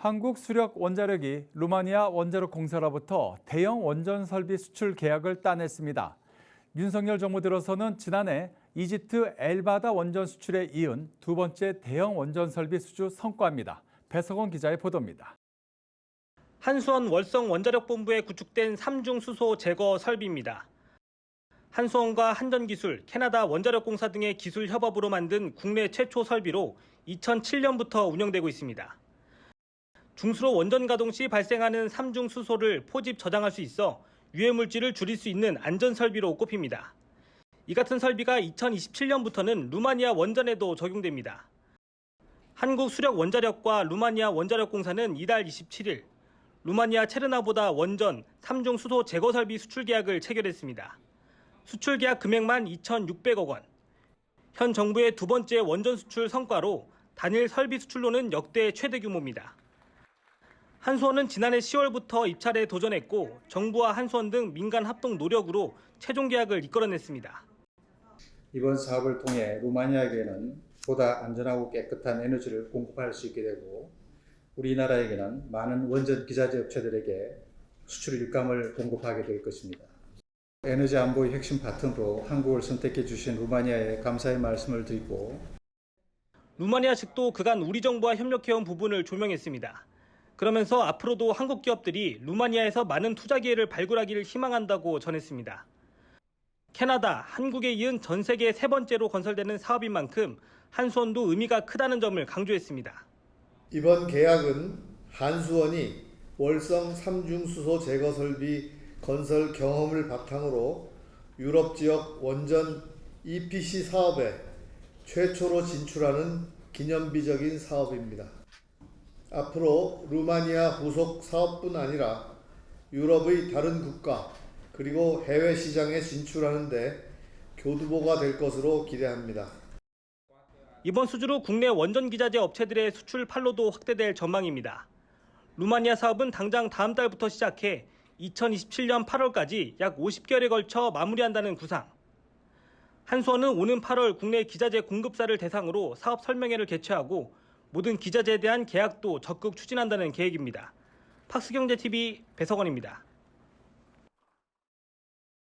한국 수력 원자력이 루마니아 원자력 공사로부터 대형 원전 설비 수출 계약을 따냈습니다. 윤석열 정부 들어서는 지난해 이집트 엘바다 원전 수출에 이은 두 번째 대형 원전 설비 수주 성과입니다. 배석원 기자의 보도입니다. 한수원 월성 원자력 본부에 구축된 삼중 수소 제거 설비입니다. 한수원과 한전기술, 캐나다 원자력공사 등의 기술 협업으로 만든 국내 최초 설비로 2007년부터 운영되고 있습니다. 중수로 원전 가동 시 발생하는 삼중 수소를 포집 저장할 수 있어 유해 물질을 줄일 수 있는 안전 설비로 꼽힙니다. 이 같은 설비가 2027년부터는 루마니아 원전에도 적용됩니다. 한국 수력 원자력과 루마니아 원자력 공사는 이달 27일 루마니아 체르나보다 원전 3중 수소 제거 설비 수출 계약을 체결했습니다. 수출 계약 금액만 2,600억 원. 현 정부의 두 번째 원전 수출 성과로 단일 설비 수출로는 역대 최대 규모입니다. 한수원은 지난해 10월부터 입찰에 도전했고 정부와 한수원 등 민간 합동 노력으로 최종 계약을 이끌어냈습니다. 이번 사업을 통해 루마니아에게는 보다 안전하고 깨끗한 에너지를 공급할 수 있게 되고 우리나라에게는 많은 원전 기자재 업체들에게 수출 일감을 공급하게 될 것입니다. 에너지 안보의 핵심 파트너로 한국을 선택해 주신 루마니아에 감사의 말씀을 드리고 루마니아 측도 그간 우리 정부와 협력해온 부분을 조명했습니다. 그러면서 앞으로도 한국 기업들이 루마니아에서 많은 투자 기회를 발굴하기를 희망한다고 전했습니다. 캐나다, 한국에 이은 전 세계 세 번째로 건설되는 사업인 만큼 한수원도 의미가 크다는 점을 강조했습니다. 이번 계약은 한수원이 월성 삼중수소 제거 설비 건설 경험을 바탕으로 유럽 지역 원전 EPC 사업에 최초로 진출하는 기념비적인 사업입니다. 앞으로 루마니아 후속 사업뿐 아니라 유럽의 다른 국가 그리고 해외 시장에 진출하는데 교두보가 될 것으로 기대합니다. 이번 수주로 국내 원전 기자재 업체들의 수출 판로도 확대될 전망입니다. 루마니아 사업은 당장 다음 달부터 시작해 2027년 8월까지 약 50개월에 걸쳐 마무리한다는 구상. 한수원은 오는 8월 국내 기자재 공급사를 대상으로 사업 설명회를 개최하고 모든 기자재에 대한 계약도 적극 추진한다는 계획입니다. 팍스경제TV 배석원입니다.